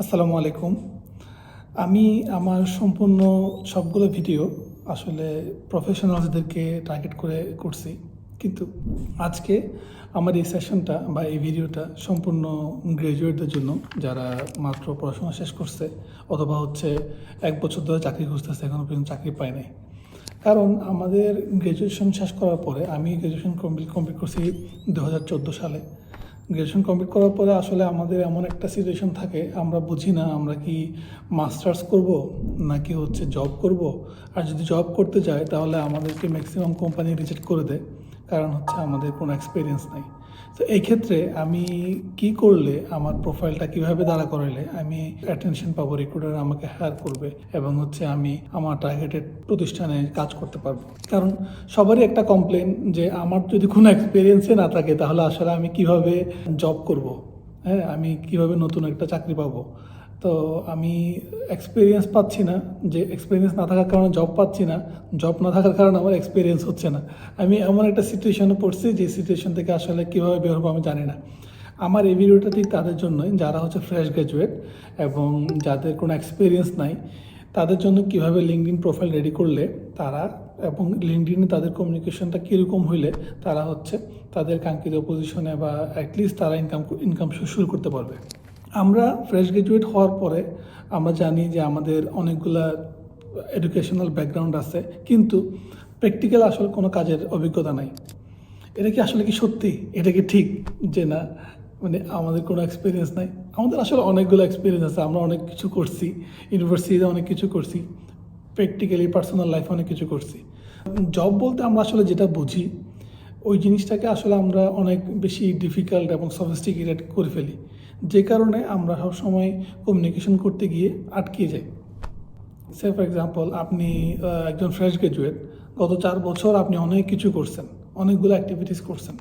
আসসালামু আলাইকুম। আমি আমার সম্পূর্ণ সবগুলো ভিডিও আসলে প্রফেশনালসদেরকে টার্গেট করে করছি। কিন্তু আজকে আমার এই সেশনটা বা এই ভিডিওটা সম্পূর্ণ গ্র্যাজুয়েটদের জন্য, যারা মাত্র পড়াশোনা শেষ করছে অথবা হচ্ছে এক বছর ধরে চাকরি খুঁজতেছে এখনও পর্যন্ত চাকরি পায় নাই। কারণ আমাদের গ্র্যাজুয়েশন শেষ করার পরে আমি গ্র্যাজুয়েশন কমপ্লিট কমপ্লিট করছি দু হাজার চোদ্দ সালে। গ্র্যাজুয়েশন কমপ্লিট করার পরে আসলে আমাদের এমন একটা সিচুয়েশন থাকে, আমরা বুঝি না আমরা কি মাস্টার্স করব নাকি হচ্ছে জব করব। আর যদি জব করতে যাই তাহলে আমাদেরকে ম্যাক্সিমাম কোম্পানি রিজেক্ট করে দেয়, কারণ হচ্ছে আমাদের কোনো এক্সপিরিয়েন্স নাই। তো এই ক্ষেত্রে আমি কি করলে আমার প্রোফাইলটা কীভাবে দাঁড়া করাইলে আমি অ্যাটেনশন পাবো রিক্রুটার আমাকে হায়ার করবে এবং হচ্ছে আমি আমার টার্গেটেড প্রতিষ্ঠানে কাজ করতে পারব। কারণ সবারই একটা কমপ্লেন যে আমার যদি কোনো এক্সপিরিয়েন্সে না থাকে, তাহলে আসলে আমি কীভাবে জব করব? হ্যাঁ আমি কীভাবে নতুন একটা চাকরি পাবো? তো আমি এক্সপিরিয়েন্স পাচ্ছি না, যে এক্সপিরিয়েন্স না থাকার কারণে জব পাচ্ছি না। জব না থাকার কারণে আমার এক্সপিরিয়েন্স হচ্ছে না। আমি এমন একটা সিচুয়েশনে পড়ছি, যে সিচুয়েশন থেকে আসলে কীভাবে বের হব আমি জানি না। আমার এই ভিডিওটা ঠিক তাদের জন্যই, যারা হচ্ছে ফ্রেশ গ্র্যাজুয়েট এবং যাদের কোনো এক্সপিরিয়েন্স নাই, তাদের জন্য কীভাবে লিঙ্কডিন প্রোফাইল রেডি করলে তারা এবং লিঙ্কডিনে তাদের কমিউনিকেশনটা কীরকম হইলে তারা হচ্ছে তাদের কাঙ্ক্ষিত পজিশনে বা অ্যাটলিস্ট তারা ইনকাম ইনকাম শুরু করতে পারবে। আমরা ফ্রেশ গ্রাজুয়েট হওয়ার পরে আমরা জানি যে আমাদের অনেকগুলা এডুকেশনাল ব্যাকগ্রাউন্ড আছে, কিন্তু প্র্যাকটিক্যাল আসলে কোনো কাজের অভিজ্ঞতা নাই। এটা কি আসলে কি সত্যি? এটা কি ঠিক যে না? মানে আমাদের কোনো এক্সপিরিয়েন্স নাই। আমাদের আসলে অনেকগুলো এক্সপিরিয়েন্স আছে, আমরা অনেক কিছু করছি ইউনিভার্সিটিতে অনেক কিছু করছি প্র্যাকটিক্যালি পার্সোনাল লাইফে অনেক কিছু করছি। জব বলতে আমরা আসলে যেটা বুঝি, ওই জিনিসটাকে আসলে আমরা অনেক বেশি ডিফিকাল্ট এবং সফিস্টিকেটেড করে ফেলি। যে কারণে আমরা সবসময় কমিউনিকেশন করতে গিয়ে আটকে যাই। সে ফর এক্সাম্পল আপনি একজন ফ্রেশ গ্রাজুয়েট গত চার বছর আপনি অনেক কিছু করছেন, অনেকগুলো অ্যাক্টিভিটিস করছেন।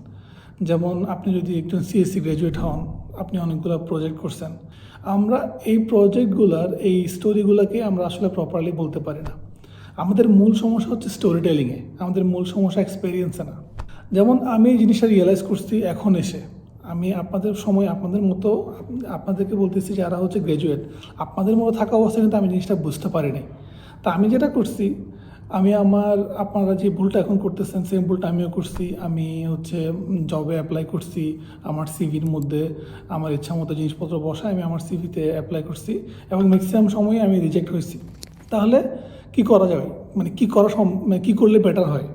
যেমন আপনি যদি একজন সিএসসি গ্রাজুয়েট হন, আপনি অনেকগুলো প্রজেক্ট করছেন। আমরা এই প্রজেক্টগুলোর এই স্টোরিগুলোকে আমরা আসলে প্রপারলি বলতে পারি না। আমাদের মূল সমস্যা হচ্ছে স্টোরি টেলিংয়ে আমাদের মূল সমস্যা এক্সপেরিয়েন্সে না। যেমন আমি এই জিনিসটা রিয়েলাইজ করছি এখন এসে। আমি আপনাদের সময়, আপনাদের মতো আপনাদেরকে বলতেছি যারা হচ্ছে গ্র্যাজুয়েট আপনাদের মতো থাকা অবস্থায় কিন্তু আমি জিনিসটা বুঝতে পারিনি। তা আমি যেটা করছি, আমি আমার, আপনারা যে ভুলটা এখন করতেছেন সেম ভুলটা আমিও করছি। আমি হচ্ছে জবে অ্যাপ্লাই করছি, আমার সিভির মধ্যে আমার ইচ্ছা মতো জিনিসপত্র বসায় আমি আমার সিভিতে অ্যাপ্লাই করছি এবং ম্যাক্সিমাম সময়ে আমি রিজেক্ট হয়েছি। তাহলে কি করা যাবে মানে কি করা মানে কী করলে বেটার হয়?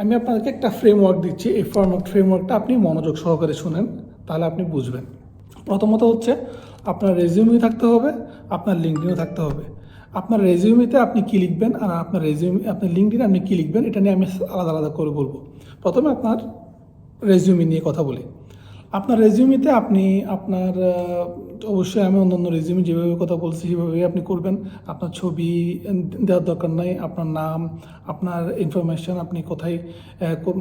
আমি আপনাদেরকে একটা ফ্রেমওয়ার্ক দিচ্ছি, এই ফ্রেমওয়ার্ক ফ্রেমওয়ার্কটা আপনি মনোযোগ সহকারে শুনেন, তাহলে আপনি বুঝবেন। প্রথমত হচ্ছে, আপনার রেজিউমি থাকতে হবে, আপনার লিঙ্কডিনও থাকতে হবে। আপনার রেজিউমিতে আপনি কী লিখবেন আর আপনার রেজিউমি আপনার লিঙ্কডিনে আপনি কী লিখবেন, এটা নিয়ে আমি আলাদা আলাদা করে বলব। প্রথমে আপনার রেজিউমি নিয়ে কথা বলি। আপনার রেজিউমিতে আপনি আপনার অবশ্যই আমি অন্যান্য রেজিউমি যেভাবে কথা বলছি সেভাবেই আপনি করবেন। আপনার ছবি দেওয়ার দরকার নাই। আপনার নাম, আপনার ইনফরমেশন আপনি কোথায়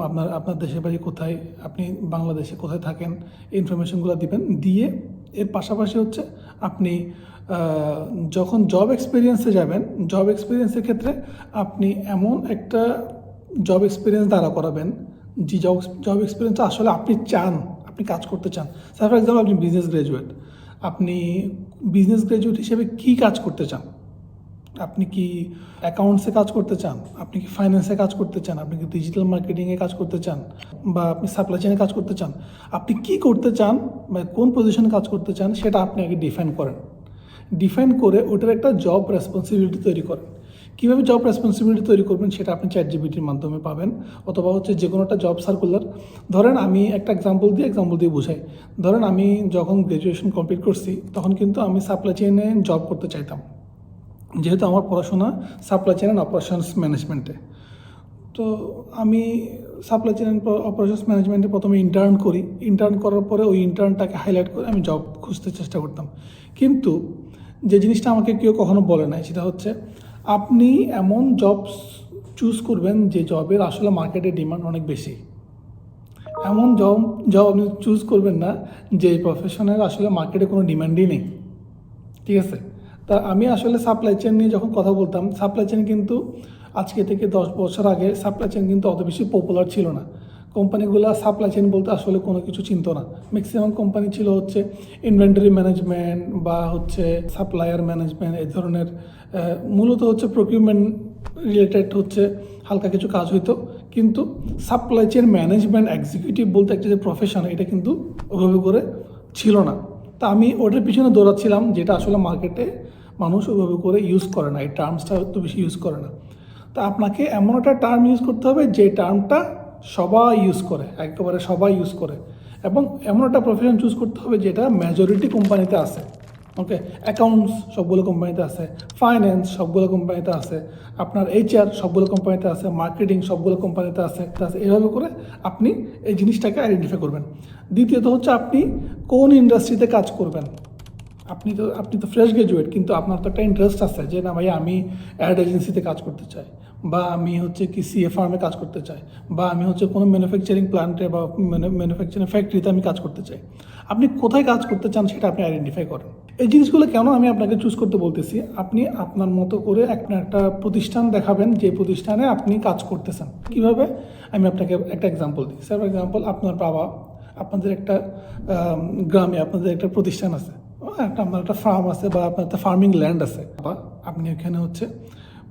আপনার আপনার দেশের বাড়ি কোথায়, আপনি বাংলাদেশে কোথায় থাকেন ইনফরমেশনগুলো দিবেন। দিয়ে এর পাশাপাশি হচ্ছে আপনি যখন জব এক্সপিরিয়েন্সে যাবেন জব এক্সপিরিয়েন্সের ক্ষেত্রে আপনি এমন একটা জব এক্সপিরিয়েন্স দ্বারা করাবেন, যে জব জব এক্সপিরিয়েন্স আসলে আপনি চান। আপনি কাজ করতে চান। স্যার ফর এক্সাম্পল আপনি বিজনেস গ্র্যাজুয়েট আপনি বিজনেস গ্র্যাজুয়েট হিসেবে কী কাজ করতে চান? আপনি কি অ্যাকাউন্টসে কাজ করতে চান? আপনি কি ফাইন্যান্সে কাজ করতে চান? আপনি কি ডিজিটাল মার্কেটিংয়ে কাজ করতে চান? বা আপনি সাপ্লাই চেনে কাজ করতে চান? আপনি কি করতে চান বা কোন পজিশনে কাজ করতে চান, সেটা আপনি আগে ডিফাইন করেন। ডিফাইন করে ওটার একটা জব রেসপন্সিবিলিটি তৈরি করেন। কীভাবে জব রেসপন্সিবিলিটি তৈরি করবেন সেটা আপনি চ্যাট জিবিটির মাধ্যমে পাবেন, অথবা হচ্ছে যে কোনো একটা জব সার্কুলার ধরেন আমি একটা এক্সাম্পল দিয়ে এক্সাম্পল দিয়ে বোঝাই। ধরেন আমি যখন গ্র্যাজুয়েশন কমপ্লিট করছি, তখন কিন্তু আমি সাপ্লাই চেইনে জব করতে চাইতাম। যেহেতু আমার পড়াশোনা সাপ্লাই চেইন অ্যান্ড অপারেশনস ম্যানেজমেন্টে তো আমি সাপ্লাই চেইন অপারেশনস ম্যানেজমেন্টে প্রথমে ইন্টার্ন করি। ইন্টার্ন করার পরে ওই ইন্টার্নটাকে হাইলাইট করে আমি জব খুঁজতে চেষ্টা করতাম। কিন্তু যে জিনিসটা আমাকে কেউ কখনো বলে নাই, সেটা হচ্ছে আপনি এমন জব চুজ করবেন যে জবের আসলে মার্কেটে ডিমান্ড অনেক বেশি। এমন জব জব আপনি চুজ করবেন না যে প্রফেশনের আসলে মার্কেটে কোনো ডিমান্ডই নেই। ঠিক আছে? তা আমি আসলে সাপ্লাই চেন নিয়ে যখন কথা বলতাম সাপ্লাই চেন কিন্তু আজকে থেকে দশ বছর আগে সাপ্লাই চেন কিন্তু অত বেশি পপুলার ছিল না। কোম্পানিগুলো সাপ্লাই চেইন বলতে আসলে কোনো কিছু চিনতো না। ম্যাক্সিমাম কোম্পানি ছিল হচ্ছে ইনভেন্টারি ম্যানেজমেন্ট বা হচ্ছে সাপ্লায়ার ম্যানেজমেন্ট এই ধরনের মূলত হচ্ছে প্রকিউরমেন্ট রিলেটেড হচ্ছে হালকা কিছু কাজ হইতো। কিন্তু সাপ্লাই চেইন ম্যানেজমেন্ট এক্সিকিউটিভ বলতে একটা যে প্রফেশন এটা কিন্তু ওভাবে করে ছিল না। তা আমি ওটার পিছনে দৌড়াচ্ছিলাম, যেটা আসলে মার্কেটে মানুষ ওইভাবে করে ইউজ করে না। এই টার্মসটা তো বেশি ইউজ করে না। তা আপনাকে এমন একটা টার্ম ইউজ করতে হবে যে টার্মটা সবাই ইউজ করে, একেবারে সবাই ইউজ করে। এবং এমন একটা প্রফেশন চুজ করতে হবে যেটা মেজরিটি কোম্পানিতে আছে। ওকে অ্যাকাউন্টস সবগুলো কোম্পানিতে আছে ফাইন্যান্স সবগুলো কোম্পানিতে আছে, আপনার এইচআর সবগুলো কোম্পানিতে আছে মার্কেটিং সবগুলো কোম্পানিতে আছে। এভাবে করে আপনি এই জিনিসটাকে আইডেন্টিফাই করবেন। দ্বিতীয়ত হচ্ছে আপনি কোন ইন্ডাস্ট্রিতে কাজ করবেন। আপনি তো আপনি তো ফ্রেশ গ্রাজুয়েট কিন্তু আপনার তো একটা ইন্টারেস্ট আছে যে না ভাই আমি অ্যাড এজেন্সিতে কাজ করতে চাই। বা আমি হচ্ছে কি সিএ ফার্মে কাজ করতে চাই, বা আমি হচ্ছে কোনো ম্যানুফ্যাকচারিং প্ল্যান্টে বা ম্যানুফ্যাকচারিং ফ্যাক্টরিতে আমি কাজ করতে চাই। আপনি কোথায় কাজ করতে চান সেটা আপনি আইডেন্টিফাই করেন। এই জিনিসগুলো কেন আমি আপনাকে চুজ করতে বলতেছি? আপনি আপনার মতো করে আপনার একটা প্রতিষ্ঠান দেখাবেন, যে প্রতিষ্ঠানে আপনি কাজ করতেছেন। কীভাবে? আমি আপনাকে একটা এক্সাম্পল দিই। ফর এক্সাম্পল আপনার বাবা আপনাদের একটা গ্রামে আপনাদের একটা প্রতিষ্ঠান আছে। একটা, আপনার একটা ফার্ম আছে বা আপনার একটা ফার্মিং ল্যান্ড আছে। বা আপনি ওখানে হচ্ছে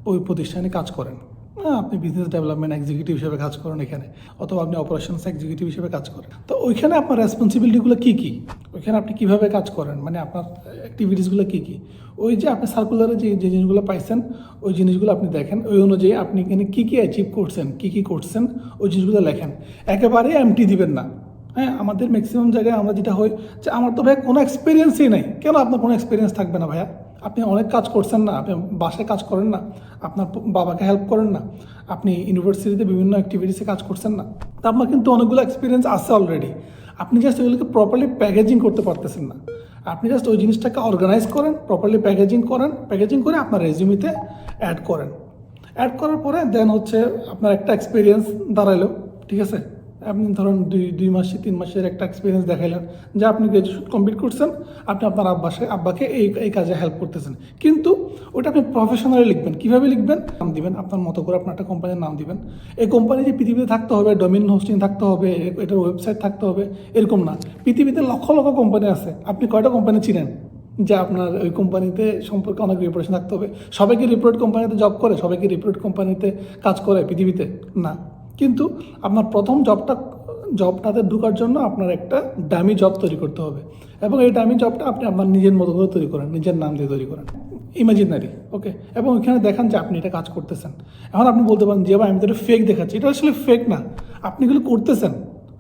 ওই প্রতিষ্ঠানে কাজ করেন। হ্যাঁ, আপনি বিজনেস ডেভেলপমেন্ট এক্সিকিউটিভ হিসেবে কাজ করেন এখানে অথবা আপনি অপারেশনস এক্সিকিউটিভ হিসেবে কাজ করেন। তো ওইখানে আপনার রেসপন্সিবিলিটিগুলো কী কী? ওইখানে আপনি কীভাবে কাজ করেন? মানে আপনার অ্যাক্টিভিটিসগুলো কী কী? ওই যে আপনি সার্কুলারে যে যে জিনিসগুলো পাইছেন ওই জিনিসগুলো আপনি দেখেন। ওই অনুযায়ী আপনি এখানে কী কী অ্যাচিভ করছেন কী কী করছেন ওই জিনিসগুলো লেখেন। একেবারেই এমটি দিবেন না। হ্যাঁ আমাদের ম্যাক্সিমাম জায়গায় আমরা যেটা হয় যে আমার তো ভাই কোনো এক্সপিরিয়েন্সই নেই। কেন আপনার কোনো এক্সপিরিয়েন্স থাকবে না ভাইয়া? আপনি অনেক কাজ করছেন না আপনি বাসায় কাজ করেন না। আপনার বাবাকে হেল্প করেন না। আপনি ইউনিভার্সিটিতে বিভিন্ন অ্যাক্টিভিটিসে কাজ করছেন না। তা আপনার কিন্তু অনেকগুলো এক্সপিরিয়েন্স আছে অলরেডি আপনি জাস্ট ওইগুলোকে প্রপারলি প্যাকেজিং করতে পারতেছেন না। আপনি জাস্ট ওই জিনিসটাকে অর্গানাইজ করেন প্রপারলি প্যাকেজিং করেন প্যাকেজিং করে আপনার রেজিউমিতে অ্যাড করেন। অ্যাড করার পরে দেন হচ্ছে আপনার একটা এক্সপিরিয়েন্স দাঁড়াইলো, ঠিক আছে? আপনি ধরুন দুই দুই মাসে, তিন মাসের একটা এক্সপিরিয়েন্স দেখাইলেন যে আপনি গ্র্যাজুয়েশন কমপ্লিট করছেন, আপনি আপনার আব্বাসে, আব্বাকে এই এই কাজে হেল্প করতেছেন। কিন্তু ওটা আপনি প্রফেশনালি লিখবেন। কীভাবে লিখবেন? নাম দিবেন, আপনার মতো করে আপনার একটা কোম্পানির নাম দিবেন। এই কোম্পানি যে পৃথিবীতে থাকতে হবে ডোমিন হোস্টিং থাকতে হবে, এটার ওয়েবসাইট থাকতে হবে, এরকম না। পৃথিবীতে লক্ষ লক্ষ কোম্পানি আছে। আপনি কয়টা কোম্পানি চিনেন? যে আপনার ওই কোম্পানিতে সম্পর্কে অনেক রিপোর্টেশন থাকতে হবে। সবাই কি রিপোর্ট কোম্পানিতে জব করে সবাই কি রিপোর্ট কোম্পানিতে কাজ করে পৃথিবীতে? না। কিন্তু আপনার প্রথম জবটা জবটাতে ঢোকার জন্য আপনার একটা দামি জব তৈরি করতে হবে। এবং এই দামি জবটা আপনি আপনার নিজের মতো করে তৈরি করেন, নিজের নাম দিয়ে তৈরি করেন। ইমাজিনারি ওকে এবং ওইখানে দেখান যে আপনি এটা কাজ করতেছেন। এখন আপনি বলতে পারেন যে ভাই, আমি তো এটা ফেক দেখাচ্ছি। এটা আসলে ফেক না। আপনি এগুলো করতেছেন।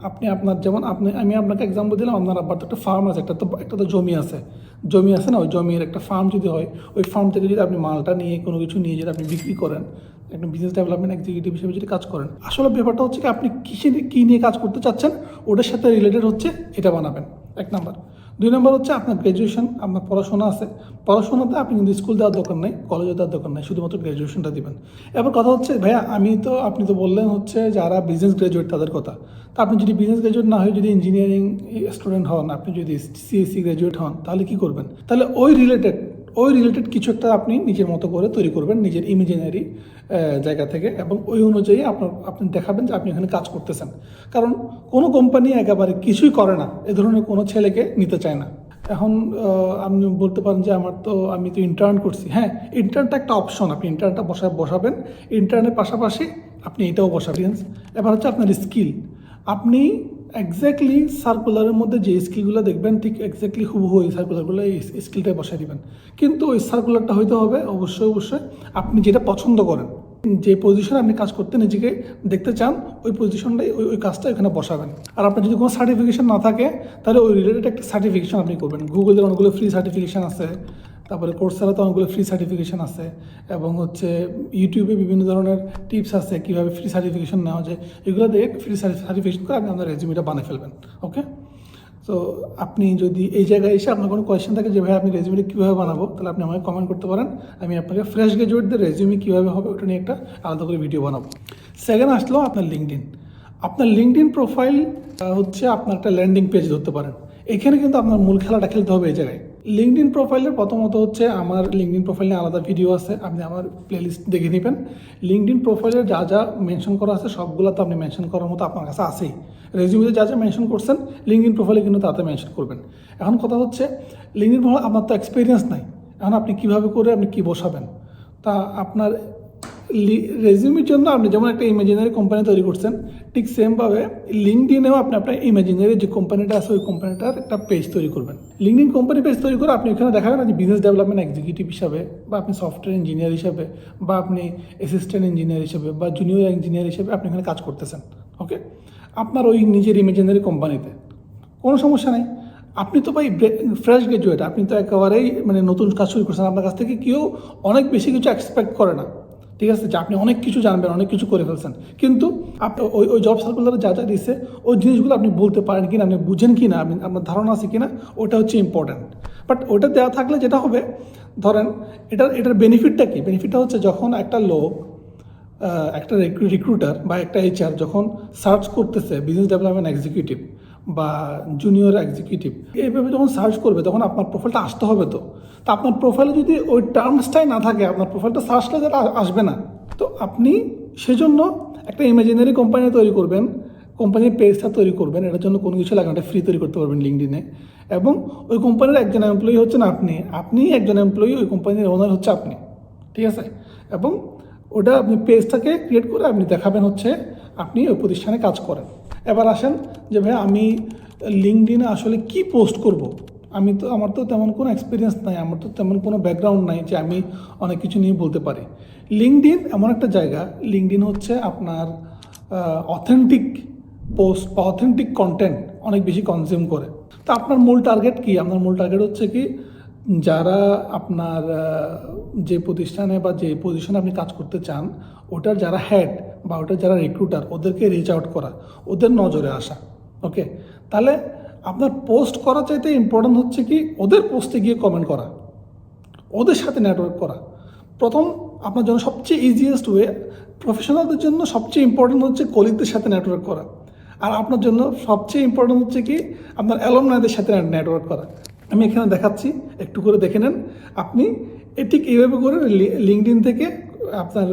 আপনি আপনার যেমন আপনি, আমি আপনাকে এক্সাম্পল দিলাম, আপনার আব্বার তো একটা ফার্ম আছে, একটা তো একটা তো জমি আছে। জমি আছে না? ওই জমির একটা ফার্ম যদি হয়, ওই ফার্ম থেকে যদি আপনি মালটা নিয়ে কোনো কিছু নিয়ে যদি আপনি বিক্রি করেন একটা বিজনেস ডেভেলপমেন্ট এক্সিকিউটিভ হিসেবে যদি কাজ করেন, আসলে ব্যাপারটা হচ্ছে কি, আপনি কিসে কী নিয়ে কাজ করতে চাচ্ছেন, ওটার সাথে রিলেটেড হচ্ছে এটা বানাবেন। এক নাম্বার দুই নম্বর হচ্ছে আপনার গ্র্যাজুয়েশন আপনার পড়াশোনা আছে। পড়াশোনাতে আপনি কিন্তু স্কুল দেওয়ার দরকার নেই কলেজে দেওয়ার দরকার নেই, শুধুমাত্র গ্র্যাজুয়েশনটা দিবেন। এবার কথা হচ্ছে, ভাইয়া, আমি তো, আপনি তো বললেন হচ্ছে যারা বিজনেস গ্র্যাজুয়েট তাদের কথা। তা আপনি যদি বিজনেস গ্র্যাজুয়েট না হয়ে যদি ইঞ্জিনিয়ারিং স্টুডেন্ট হন, আপনি যদি সিএসসি গ্র্যাজুয়েট হন, তাহলে কি করবেন? তাহলে ওই রিলেটেড ওই রিলেটেড কিছু একটা আপনি নিজের মতো করে তৈরি করবেন, নিজের ইমেজিনারি জায়গা থেকে এবং ওই অনুযায়ী আপনার, আপনি দেখাবেন যে আপনি এখানে কাজ করতেছেন। কারণ কোনো কোম্পানি একেবারে কিছুই করে না, এ ধরনের কোনো ছেলেকে নিতে চায় না। এখন আপনি বলতে পারেন যে আমার তো, আমি তো ইন্টার্ন করছি। হ্যাঁ ইন্টার্নটা একটা অপশন আপনি ইন্টার্নটা বসা বসাবেন। ইন্টার্নের পাশাপাশি আপনি এটাও বসাবেন। এবার হচ্ছে আপনার স্কিল আপনি এক্স্যাক্টলি সার্কুলারের মধ্যে যে স্কিলগুলো দেখবেন, ঠিক এক্স্যাক্টলি হুবহু এই সার্কুলারগুলো এই স্কিলটাই বসাই দিবেন। কিন্তু ওই সার্কুলারটা হইতে হবে, অবশ্যই অবশ্যই আপনি যেটা পছন্দ করেন, যে পজিশনে আপনি কাজ করতে নিজেকে দেখতে চান, ওই পজিশনটাই ওই ওই কাজটা এখানে বসাবেন। আর আপনার যদি কোনো সার্টিফিকেশন না থাকে, তাহলে ওই রিলেটেড একটা সার্টিফিকেশান আপনি করবেন। গুগলের অনেকগুলো ফ্রি সার্টিফিকেশন আছে। তারপরে কোর্সেরাতে অনেকগুলো ফ্রি সার্টিফিকেশান আছে এবং হচ্ছে ইউটিউবে বিভিন্ন ধরনের টিপস আছে কীভাবে ফ্রি সার্টিফিকেশন নেওয়া যায়। এগুলো দিয়ে ফ্রি সার্টিফিকেশন করে আপনি আপনার রেজিউমিটা বানিয়ে ফেলবেন ওকে তো আপনি যদি এই জায়গায় এসে আপনার কোনো কোয়েশ্চেন থাকে যে, ভাই, আপনি রেজিউমিটা কীভাবে বানাবো? তাহলে আপনি আমাকে কমেন্ট করতে পারেন। আমি আপনাকে ফ্রেশ গ্রাজুয়েটদের রেজিউমি কীভাবে হবে ওটা নিয়ে একটা আলাদা করে ভিডিও বানাবো। সেকেন্ড আসলো আপনার লিঙ্কডিন আপনার লিঙ্কডিন প্রোফাইল হচ্ছে আপনার একটা ল্যান্ডিং পেজ ধরতে পারেন। এখানে কিন্তু আপনার মূল খেলাটা খেলতে হবে এই জায়গায়। লিঙ্কডিন প্রোফাইলের প্রথমত হচ্ছে আমার লিঙ্কডিন প্রোফাইলে আলাদা ভিডিও আছে, আপনি আমার প্লেলিস্ট দেখে নেবেন। লিঙ্কডিন প্রোফাইলে যা যা মেনশন করা আছে, সবগুলো তো আপনি মেনশন করার মতো আপনার কাছে আছেই। রেজিউমিতে যা যা মেনশন করছেন লিঙ্কডিন প্রোফাইলে কিন্তু তাতে মেনশন করবেন। এখন কথা হচ্ছে লিঙ্কডিন প্রোফাইল আপনার তো এক্সপিরিয়েন্স নাই। এখন আপনি কীভাবে করে আপনি কী বসাবেন? তা আপনার রেজিউমের জন্য আপনি যেমন একটা ইমাজিনারি কোম্পানি তৈরি করছেন, ঠিক সেমভাবে লিঙ্কডিনেও আপনি আপনার ইমাজিনারি যে কোম্পানিটা আছে, ওই কোম্পানিটার একটা পেজ তৈরি করবেন। লিঙ্কডিন কোম্পানি পেজ তৈরি করে আপনি ওখানে দেখাবেন যে বিজনেস ডেভেলপমেন্ট এক্সিকিউটিভ হিসাবে বা আপনি সফটওয়্যার ইঞ্জিনিয়ার হিসাবে বা আপনি অ্যাসিস্ট্যান্ট ইঞ্জিনিয়ার হিসাবে বা জুনিয়র ইঞ্জিনিয়ার হিসাবে আপনি এখানে কাজ করতেছেন ওকে আপনার ওই নিজের ইমাজিনারি কোম্পানিতে কোনো সমস্যা নেই। আপনি তো ভাই ফ্রেশ গ্রাজুয়েট আপনি তো একেবারেই মানে নতুন কাজ শুরু করছেন, আপনার কাছ থেকে কেউ অনেক বেশি কিছু এক্সপেক্ট করে না। ঠিক আছে, যে আপনি অনেক কিছু জানবেন, অনেক কিছু করে ফেলছেন। কিন্তু আপনি ওই ওই জব সার্কুলারে যা যা দিচ্ছে ওই জিনিসগুলো আপনি বলতে পারেন কিনা, আপনি বুঝেন কি না আপনি, আপনার ধারণা আছে কিনা, ওটা হচ্ছে ইম্পর্ট্যান্ট বাট ওটা দেওয়া থাকলে যেটা হবে, ধরেন এটার এটার বেনিফিটটা কি? বেনিফিটটা হচ্ছে যখন একটা লোক একটা রিক্রুটার বা একটা এইচআর যখন সার্চ করতেছে বিজনেস ডেভেলপমেন্ট এক্সিকিউটিভ বা জুনিয়র এক্সিকিউটিভ এইভাবে যখন সার্চ করবে, তখন আপনার প্রোফাইলটা আসতে হবে তো। তো আপনার প্রোফাইলে যদি ওই টার্মসটাই না থাকে, আপনার প্রোফাইলটা সার্চ করলে আসবে না। তো আপনি সেজন্য একটা ইমাজিনারি কোম্পানি তৈরি করবেন কোম্পানির পেজটা তৈরি করবেন, এটার জন্য কোনো কিছু লাগে না ফ্রি তৈরি করতে পারবেন লিঙ্কডিনে এবং ওই কোম্পানির একজন এমপ্লয়ি হচ্ছেন আপনি আপনি একজন এমপ্লয়ি ওই কোম্পানির ওনার হচ্ছে আপনি, ঠিক আছে? এবং ওটা আপনি পেজটাকে ক্রিয়েট করে আপনি দেখাবেন হচ্ছে, আপনি ওই প্রতিষ্ঠানে কাজ করেন। এবার আসেন যে ভাই, আমি লিঙ্কডিনে আসলে কি পোস্ট করব। আমি তো, আমার তো তেমন কোনো এক্সপিরিয়েন্স নাই, আমার তো তেমন কোনো ব্যাকগ্রাউন্ড নাই যে আমি অনেক কিছু নিয়ে বলতে পারি। লিঙ্কডিন এমন একটা জায়গা লিঙ্কডিন হচ্ছে আপনার অথেন্টিক পোস্ট বা অথেন্টিক কন্টেন্ট অনেক বেশি কনজিউম করে। তো আপনার মূল টার্গেট কি? আপনার মূল টার্গেট হচ্ছে কি যারা আপনার যে প্রতিষ্ঠানে বা যে পজিশনে আপনি কাজ করতে চান, ওটার যারা হেড বা ওটার যারা রিক্রুটার ওদেরকে রিচ আউট করা, ওদের নজরে আসা ওকে তাহলে আপনার পোস্ট করা চাইতে ইম্পর্টেন্ট হচ্ছে কি, ওদের পোস্টে গিয়ে কমেন্ট করা, ওদের সাথে নেটওয়ার্ক করা। প্রথম, আপনার জন্য সবচেয়ে ইজিয়েস্ট ওয়ে প্রফেশনালদের জন্য সবচেয়ে ইম্পর্টেন্ট হচ্ছে কলিগদের সাথে নেটওয়ার্ক করা। আর আপনার জন্য সবচেয়ে ইম্পর্টেন্ট হচ্ছে কি, আপনার অ্যালমনাইদের সাথে নেটওয়ার্ক করা। আমি এখানে দেখাচ্ছি, একটু করে দেখে নেন। আপনি ঠিক এইভাবে করে লিঙ্কডিন থেকে আপনার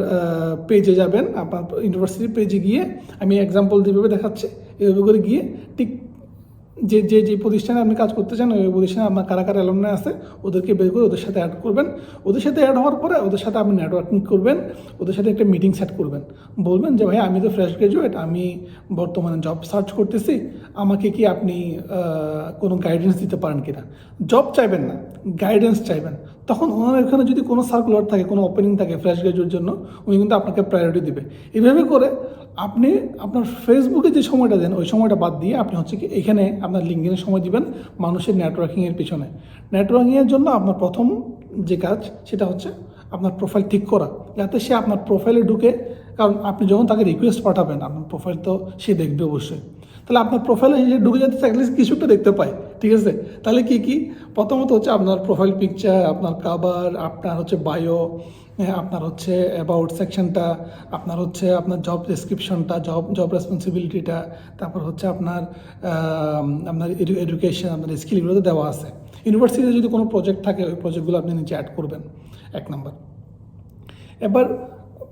পেজে যাবেন, আপনার ইউনিভার্সিটির পেজে গিয়ে আমি এক্সাম্পল যেভাবে দেখাচ্ছি এইভাবে করে গিয়ে ঠিক যে যে যে প্রতিষ্ঠানে আপনি কাজ করতে চান, ওই প্রতিষ্ঠানে আপনার কারা কারা অ্যালমনাই আছে, ওদেরকে বের করে ওদের সাথে অ্যাড করবেন। ওদের সাথে অ্যাড হওয়ার পরে ওদের সাথে আপনি নেটওয়ার্কিং করবেন, ওদের সাথে একটা মিটিং সেট করবেন। বলবেন যে ভাই আমি তো ফ্রেশ গ্রাজুয়েট আমি বর্তমানে জব সার্চ করতেছি, আমাকে কি আপনি কোনো গাইডেন্স দিতে পারেন কিনা? জব চাইবেন না গাইডেন্স চাইবেন। তখন ওনার এখানে যদি কোনো সার্কুলার থাকে, কোনো ওপেনিং থাকে ফ্রেশ গ্রাজুয়েট জন্য, উনি কিন্তু আপনাকে প্রায়োরিটি দিবে। এইভাবে করে আপনি আপনার ফেসবুকে যে সময়টা দেন, ওই সময়টা বাদ দিয়ে আপনি হচ্ছে কি এখানে আপনার লিঙ্কডিনের সময় দিবেন মানুষের নেটওয়ার্কিংয়ের পিছনে। নেটওয়ার্কিংয়ের জন্য আপনার প্রথম যে কাজ, সেটা হচ্ছে আপনার প্রোফাইল ঠিক করা। যাতে সে আপনার প্রোফাইলে ঢুকে, কারণ আপনি যখন তাকে রিকোয়েস্ট পাঠাবেন, আপনার প্রোফাইল তো সে দেখবে অবশ্যই। তাহলে আপনার প্রোফাইলে ঢুকে যাতে অ্যাটলিস্ট একটা দেখতে পায়। ঠিক আছে? তাহলে কি কি? প্রথমত হচ্ছে আপনার প্রোফাইল পিকচার আপনার কাবার আপনার হচ্ছে বায়ো আপনার হচ্ছে অ্যাবাউট সেকশনটা আপনার হচ্ছে আপনার জব ডেসক্রিপশনটা জব জব রেসপন্সিবিলিটিটা তারপর হচ্ছে আপনার আপনার এডুকেশন আপনার স্কিলগুলো তো দেওয়া আছে। ইউনিভার্সিটিতে যদি কোনো প্রজেক্ট থাকে, ওই প্রজেক্টগুলো আপনি নিচে অ্যাড করবেন। এক নাম্বার এবার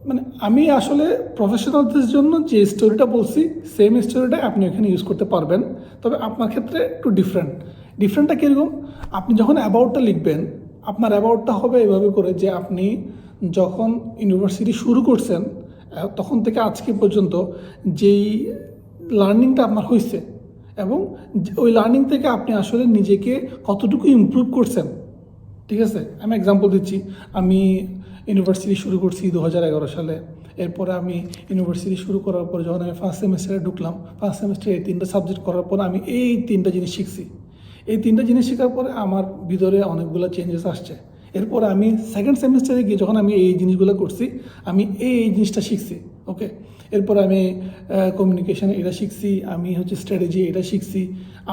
মানে আমি আসলে প্রফেশনালদের জন্য যে স্টোরিটা বলছি সেম স্টোরিটা আপনি এখানে ইউজ করতে পারবেন। তবে আপনার ক্ষেত্রে একটু ডিফারেন্ট ডিফারেন্টটা কীরকম? আপনি যখন অ্যাবাউটটা লিখবেন, আপনার অ্যাবাউটটা হবে এভাবে করে যে আপনি যখন ইউনিভার্সিটি শুরু করছেন তখন থেকে আজকে পর্যন্ত যেই লার্নিংটা আপনার হয়েছে এবং ওই লার্নিং থেকে আপনি আসলে নিজেকে কতটুকু ইমপ্রুভ করছেন, ঠিক আছে? আমি এক্সাম্পল দিচ্ছি। আমি ইউনিভার্সিটি শুরু করছি দু সালে। এরপরে আমি ইউনিভার্সিটি শুরু করার পর যখন আমি ফার্স্ট সেমিস্টারে ঢুকলাম ফার্স্ট সেমিস্টারে এই তিনটা সাবজেক্ট করার পর আমি এই তিনটা জিনিস শিখছি। এই তিনটা জিনিস শেখার পরে আমার ভিতরে অনেকগুলো চেঞ্জেস আসছে। এরপর আমি সেকেন্ড সেমিস্টারে গিয়ে যখন আমি এই জিনিসগুলো করছি, আমি এই জিনিসটা শিখছি ওকে এরপর আমি কমিউনিকেশন এটা শিখছি, আমি হচ্ছে স্ট্র্যাটেজি এটা শিখছি।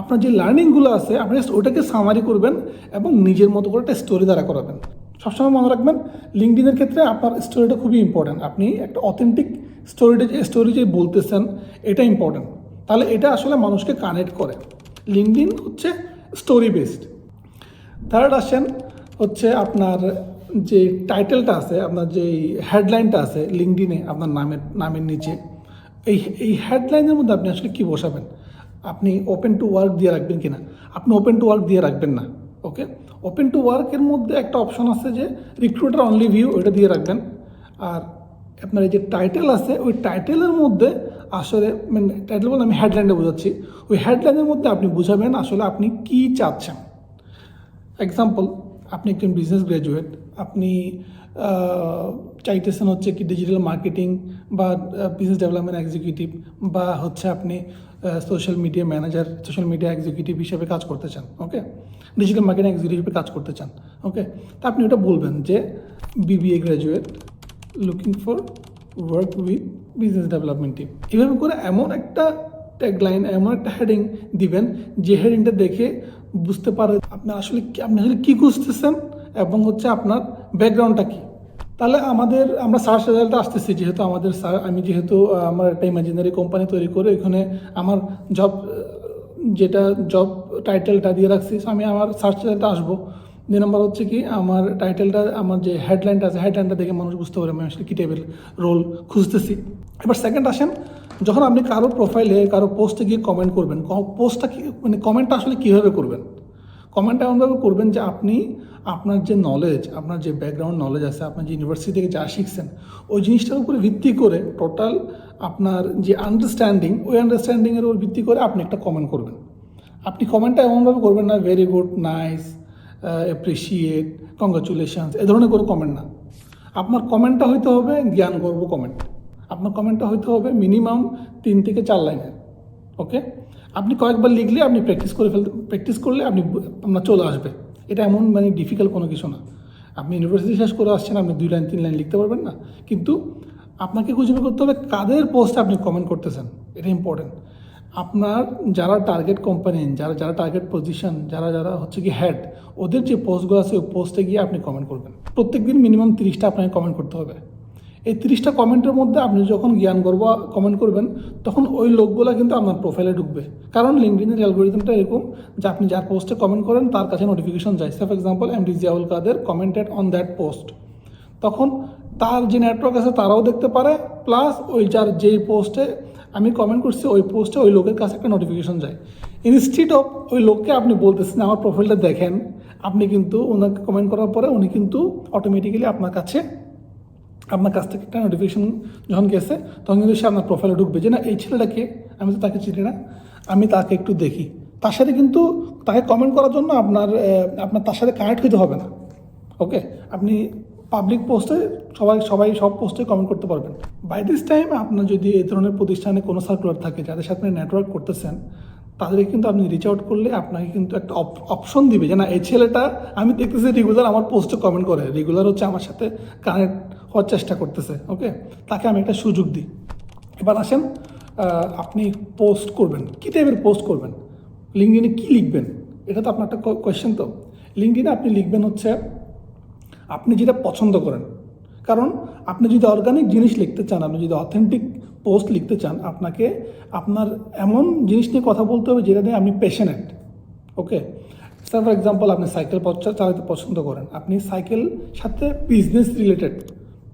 আপনার যে লার্নিংগুলো আছে, আপনি just ওটাকে সামারি করবেন এবং নিজের মতো করে একটা স্টোরি দ্বারা করাবেন। সবসময় মনে রাখবেন লিঙ্কডিনের ক্ষেত্রে আপনার স্টোরিটা খুবই ইম্পর্ট্যান্ট আপনি একটা অথেন্টিক স্টোরিটা যে স্টোরি যে বলতেছেন, এটা ইম্পর্ট্যান্ট তাহলে এটা আসলে মানুষকে কানেক্ট করে। লিঙ্কডিন হচ্ছে স্টোরি বেসড থার্ড আসেন হচ্ছে আপনার যে টাইটেলটা আছে, আপনার যে হেডলাইনটা আছে লিঙ্কডিনে আপনার নামের নামের নিচে। এই এই হেডলাইনের মধ্যে আপনি আসলে কী বসাবেন? আপনি ওপেন টু ওয়ার্ক দিয়ে রাখবেন কি না আপনি ওপেন টু ওয়ার্ক দিয়ে রাখবেন না ওকে ওপেন টু ওয়ার্কের মধ্যে একটা অপশন আছে যে রিক্রুটার অনলি ভিউ ওইটা দিয়ে রাখবেন। আর আপনার এই যে টাইটেল আছে, ওই টাইটেলের মধ্যে আসলে মানে টাইটেল বলতে আমি হেডলাইনটা বোঝাচ্ছি। ওই হেডলাইনের মধ্যে আপনি বুঝাবেন আসলে আপনি কী চাচ্ছেন। এক্সাম্পল আপনি একজন বিজনেস গ্র্যাজুয়েট আপনি চাইতেছেন হচ্ছে কি ডিজিটাল মার্কেটিং বা বিজনেস ডেভেলপমেন্ট এক্সিকিউটিভ বা হচ্ছে আপনি social media manager social media executive হিসেবে কাজ করতে চান ওকে ডিজিটাল মার্কেটিং এক্সিকিউটিভ হিসেবে কাজ করতে চান ওকে তা আপনি ওটা বলবেন যে BBA graduate looking for work with business development team এভাবে করে এমন একটা ট্যাগলাইন এমন একটা হেডিং দিবেন যে হেডিংটা দেখে বুঝতে পারে আপনি আসলে আপনি আসলে কী খুঁজতেছেন এবং হচ্ছে আপনার ব্যাকগ্রাউন্ডটা কী। তাহলে আমাদের, আমরা সার্চ রেজাল্টে আসতেছি যেহেতু আমাদের আমি যেহেতু আমার একটা ইমাজিনারি কোম্পানি তৈরি করে এখানে আমার জব যেটা জব টাইটেলটা দিয়ে রাখছি আমি আমার সার্চ রেজাল্টে আসব। দুই নম্বর হচ্ছে কি, আমার টাইটেলটা আমার যে হেডলাইনটা আছে হেডলাইনটা দেখে মানুষ বুঝতে পারে আমি আসলে কী টাইপের রোল খুঁজতেছি। এবার সেকেন্ড আসেন, যখন আপনি কারও প্রোফাইলে কারও পোস্টে গিয়ে কমেন্ট করবেন পোস্টটা কি মানে কমেন্টটা আসলে কীভাবে করবেন? কমেন্টটা এমনভাবে করবেন যে আপনি আপনার যে নলেজ আপনার যে ব্যাকগ্রাউন্ড নলেজ আছে, আপনার যে ইউনিভার্সিটি থেকে যা শিখছেন, ওই জিনিসটার উপরে ভিত্তি করে টোটাল আপনার যে আন্ডারস্ট্যান্ডিং ওই আন্ডারস্ট্যান্ডিংয়ের উপর ভিত্তি করে আপনি একটা কমেন্ট করবেন। আপনি কমেন্টটা এমনভাবে করবেন না very good nice appreciate congratulations এ ধরনের কোনো কমেন্ট না। আপনার কমেন্টটা হইতে হবে জ্ঞান গর্ব কমেন্ট আপনার কমেন্টটা হইতে হবে মিনিমাম তিন থেকে চার লাইনের ওকে আপনি কয়েকবার লিখলে আপনি প্র্যাকটিস করে ফেলতে প্র্যাকটিস করলে আপনি আপনার চলে আসবে। এটা এমন মানে ডিফিকাল্ট কোনো কিছু না। আপনি ইউনিভার্সিটি শেষ করে আসছেন, আপনি দুই লাইন তিন লাইন লিখতে পারবেন না। কিন্তু আপনাকে খুঁজে করতে হবে কাদের পোস্টে আপনি কমেন্ট করতেছেন। এটা ইম্পর্টেন্ট আপনার যারা টার্গেট কোম্পানি যারা যারা টার্গেট পজিশন যারা যারা হচ্ছে কি হেড ওদের যে পোস্টগুলো আছে, ওই পোস্টে গিয়ে আপনি কমেন্ট করবেন। প্রত্যেক দিন মিনিমাম তিরিশটা আপনাকে কমেন্ট করতে হবে। এই তিরিশটা কমেন্টের মধ্যে আপনি যখন জ্ঞান গর্ব কমেন্ট করবেন, তখন ওই লোকগুলো কিন্তু আপনার প্রোফাইলে ঢুকবে। কারণ লিঙ্কডিনের অ্যালগোরিদমটা এরকম যে আপনি যার পোস্টে কমেন্ট করেন, তার কাছে নোটিফিকেশন যায়। For example M D Ziaul Kader commented on that post তখন তার যে নেটওয়ার্ক আছে, তারাও দেখতে পারে প্লাস ওই যার যেই পোস্টে আমি কমেন্ট করছি, ওই পোস্টে ওই লোকের কাছে একটা নোটিফিকেশন যায়। ইনস্টিট অফ ওই লোককে আপনি বলতেছেন, আমার প্রোফাইলটা দেখেন, আপনি কিন্তু ওনাকে কমেন্ট করার পরে উনি কিন্তু অটোমেটিক্যালি আপনার কাছে আপনার কাছ থেকে একটা নোটিফিকেশন যখন গেছে, তখন কিন্তু সে আপনার প্রোফাইলে ঢুকবে যে না, এই ছেলেটাকে আমি তো তাকে চিনি না, আমি তাকে একটু দেখি। তার সাথে কিন্তু তাকে কমেন্ট করার জন্য আপনার আপনার তার সাথে কানেক্ট হইতে হবে না। ওকে আপনি পাবলিক পোস্টে সবাই সবাই সব পোস্টে কমেন্ট করতে পারবেন। বাই দিস টাইম আপনার যদি এই ধরনের প্রতিষ্ঠানে কোনো সার্কুলার থাকে, যাদের সাথে আপনি নেটওয়ার্ক করতেছেন, তাদেরকে কিন্তু আপনি রিচ আউট করলে আপনাকে কিন্তু একটা অপশন দিবে যে না, এই ছেলেটা আমি দেখতেছি রেগুলার আমার পোস্টে কমেন্ট করে রেগুলার হচ্ছে আমার সাথে কানেক্ট হওয়ার চেষ্টা করতেছে ওকে তাকে আমি একটা সুযোগ দিই। এবার আসেন আপনি পোস্ট করবেন। কী টাইপের পোস্ট করবেন? লিঙ্কডিনে কী লিখবেন? এটা তো আপনার একটা কোয়েশ্চেন তো। লিঙ্কডিনে আপনি লিখবেন হচ্ছে, আপনি যেটা পছন্দ করেন। কারণ আপনি যদি অর্গানিক জিনিস লিখতে চান, আপনি যদি অথেন্টিক পোস্ট লিখতে চান, আপনাকে আপনার এমন জিনিস নিয়ে কথা বলতে হবে যেটা নিয়ে আপনি passionate okay sir for example আপনি সাইকেল চালাতে পছন্দ করেন। আপনি সাইকেল সাথে বিজনেস রিলেটেড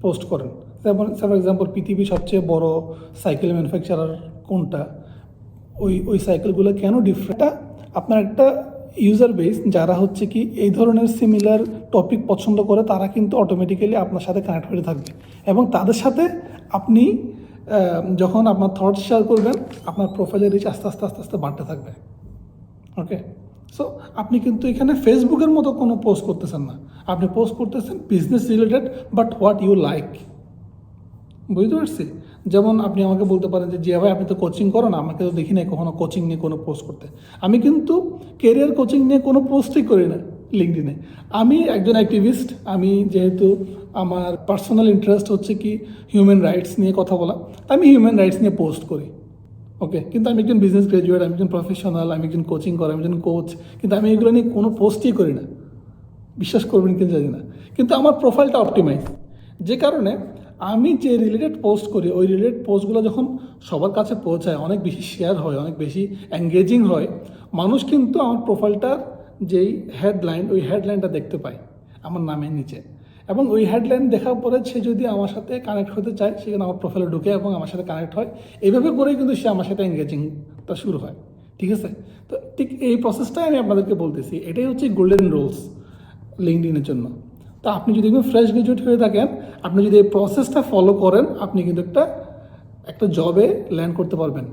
পোস্ট করেন। যেমন ফর এক্সাম্পল পৃথিবীর সবচেয়ে বড় সাইকেল ম্যানুফ্যাকচারার কোনটা? ওই ওই সাইকেলগুলো কেন ডিফারেন্ট আপনার একটা ইউজার বেস যারা হচ্ছে কি এই ধরনের সিমিলার টপিক পছন্দ করে, তারা কিন্তু অটোমেটিক্যালি আপনার সাথে কানেক্ট হয়ে থাকবে। এবং তাদের সাথে আপনি যখন আপনার থটস শেয়ার করবেন, আপনার প্রোফাইলের রিচ আস্তে আস্তে আস্তে আস্তে বাড়তে থাকবে। ওকে সো আপনি কিন্তু এখানে ফেসবুকের মতো কোনো পোস্ট করতেছেন না। আপনি পোস্ট করতেছেন business related but what you like বুঝতে পারছি? যেমন আপনি আমাকে বলতে পারেন যে, জিয়া ভাই, আপনি তো কোচিং করো না, আমাকে তো দেখি নাই কখনো কোচিং নিয়ে কোনো পোস্ট করতে। আমি কিন্তু কেরিয়ার কোচিং নিয়ে কোনো পোস্টই করি না লিঙ্কডিনে আমি একজন অ্যাক্টিভিস্ট আমি যেহেতু আমার পার্সোনাল ইন্টারেস্ট হচ্ছে কি হিউম্যান রাইটস নিয়ে কথা বলা। আমি হিউম্যান রাইটস নিয়ে পোস্ট করি। ওকে কিন্তু আমি একজন বিজনেস গ্রাজুয়েট আমি একজন প্রফেশনাল আমি একজন কোচিং করি আমি একজন কোচ কিন্তু আমি এগুলো নিয়ে কোনো পোস্টই করি না। বিশ্বাস করবেন কিন্তু জানি না। কিন্তু আমার প্রোফাইলটা অপটিমাইজ যে কারণে আমি যে রিলেটেড পোস্ট করি, ওই রিলেটেড পোস্টগুলো যখন সবার কাছে পৌঁছায়, অনেক বেশি শেয়ার হয়, অনেক বেশি এঙ্গেজিং হয়, মানুষ কিন্তু আমার প্রোফাইলটার যেই হেডলাইন ওই হেডলাইনটা দেখতে পায়, আমার নামের নিচে। এবং ওই হেডলাইন দেখার পরে সে যদি আমার সাথে কানেক্ট হতে চায় সেখানে আমার প্রোফাইলে ঢুকে এবং আমার সাথে কানেক্ট হয়। এইভাবে করেই কিন্তু সে আমার সাথে এঙ্গেজিংটা শুরু হয়। ঠিক আছে? তো ঠিক এই প্রসেসটাই আমি আপনাদেরকে বলতেছি। এটাই হচ্ছে গোল্ডেন রুলস লিঙ্কডিনের জন্য। তো আপনি যদি ফ্রেশ গ্রাজুয়েট হয়ে থাকেন, আপনি যদি এই প্রসেসটা ফলো করেন, আপনি কিন্তু একটা একটা জবে ল্যান্ড করতে পারবেন।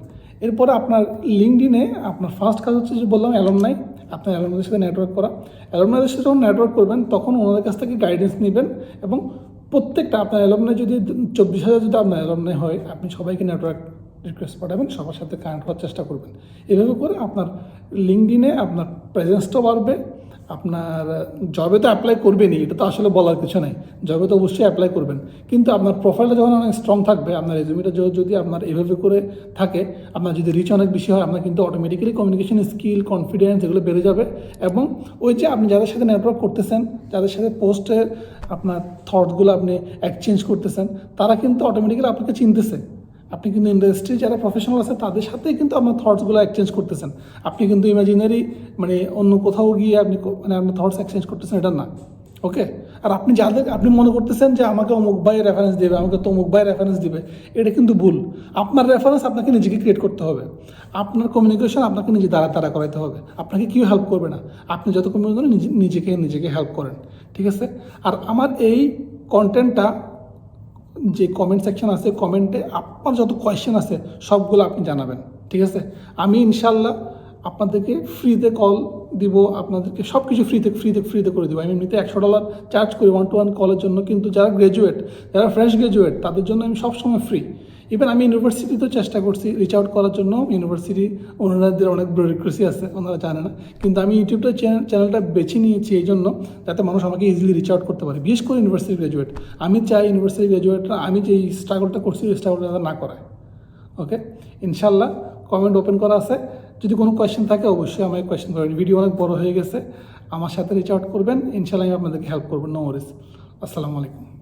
এরপরে আপনার লিঙ্কডিনে আপনার ফার্স্ট কাজ হচ্ছে যে বললাম অ্যালমনাই আপনার অ্যালমনাদের সাথে নেটওয়ার্ক করা। অ্যালমনাদের সাথে যখন নেটওয়ার্ক করবেন, তখন ওনাদের কাছ থেকে গাইডেন্স নেবেন এবং প্রত্যেকটা আপনার অ্যালমনাই যদি চব্বিশ হাজার যদি আপনার অ্যালমনাই হয়, আপনি সবাইকে নেটওয়ার্ক রিকোয়েস্ট পাঠাবেন, সবার সাথে কানেক্ট হওয়ার চেষ্টা করবেন। এভাবে করে আপনার লিঙ্কডিনে আপনার প্রেজেন্সটাও বাড়বে আপনার জবে তো অ্যাপ্লাই করবেনই, এটা তো আসলে বলার কিছু নেই। জবে তো অবশ্যই অ্যাপ্লাই করবেন। কিন্তু আপনার প্রোফাইলটা যখন অনেক স্ট্রং থাকবে, আপনার রেজুমিটা যদি আপনার এভাবে করে থাকে, আপনার যদি রিচ অনেক বেশি হয়, আপনার কিন্তু অটোমেটিক্যালি কমিউনিকেশন স্কিল কনফিডেন্স এগুলো বেড়ে যাবে। এবং ওই যে আপনি যাদের সাথে নেটওয়ার্ক করতেছেন, যাদের সাথে পোস্টের আপনার থটসগুলো আপনি এক্সচেঞ্জ করতেছেন, তারা কিন্তু অটোমেটিক্যালি আপনাকে চিনতেছে। আপনি কিন্তু ইন্ডাস্ট্রি যারা প্রফেশনাল আছে, তাদের সাথেই কিন্তু আপনার থটসগুলো এক্সচেঞ্জ করতেছেন। আপনি কিন্তু ইমাজিনারি মানে অন্য কোথাও গিয়ে আপনি মানে আপনার থটস এক্সচেঞ্জ করতেছেন, এটা না। ওকে আর আপনি যাদের, আপনি মনে করতেছেন যে আমাকে অমুক ভাই রেফারেন্স দেবে, আমাকে তমুক ভাই রেফারেন্স দেবে, এটা কিন্তু ভুল। আপনার রেফারেন্স আপনাকে নিজেকে ক্রিয়েট করতে হবে। আপনার কমিউনিকেশন আপনাকে নিজে দ্বারা দ্বারা করাইতে হবে। আপনাকে কেউ হেল্প করবে না। আপনি যত কমিউনিকেশন নিজে, নিজেকে নিজেকে হেল্প করেন। ঠিক আছে? আর আমার এই কন্টেন্টটা যে কমেন্ট সেকশন আছে কমেন্টে আপনার যত কোয়েশ্চেন আছে, সবগুলো আপনি জানাবেন, ঠিক আছে? আমি ইনশাল্লাহ আপনাদেরকে ফ্রিতে কল দিব, আপনাদেরকে সব কিছু ফ্রিতে ফ্রিতে ফ্রিতে করে দেবো। আমি এমনিতে একশো ডলার চার্জ করি ওয়ান টু ওয়ান কলের জন্য, কিন্তু যারা গ্র্যাজুয়েট যারা ফ্রেশ গ্র্যাজুয়েট তাদের জন্য আমি সবসময় ফ্রি ইভেন আমি ইউনিভার্সিটিতেও চেষ্টা করছি রিচ আউট করার জন্য। ইউনিভার্সিটি ওনাদের অনেক বিউরোক্রেসি আছে, ওনারা জানে না। কিন্তু আমি ইউটিউবটা চ্যানেলটা বেছে নিয়েছি এই জন্য, যাতে মানুষ আমাকে ইজিলি রিচ আউট করতে পারে, বিশেষ করে ইউনিভার্সিটি গ্র্যাজুয়েট আমি চাই ইউনিভার্সিটি গ্র্যাজুয়েটরা আমি যে স্ট্রাগলটা করছি এই স্ট্রাগলটা না করায়। ওকে ইনশাল্লাহ কমেন্ট ওপেন করা আছে। যদি কোনো কোয়েশ্চেন থাকে, অবশ্যই আমাকে কোয়েশ্চেন করবেন ভিডিও অনেক বড় হয়ে গেছে। আমার সাথে রিচ আউট করবেন। ইনশাল্লাহ আমি আপনাদেরকে হেল্প করব। নো ওয়ারিস আসসালামু আলাইকুম।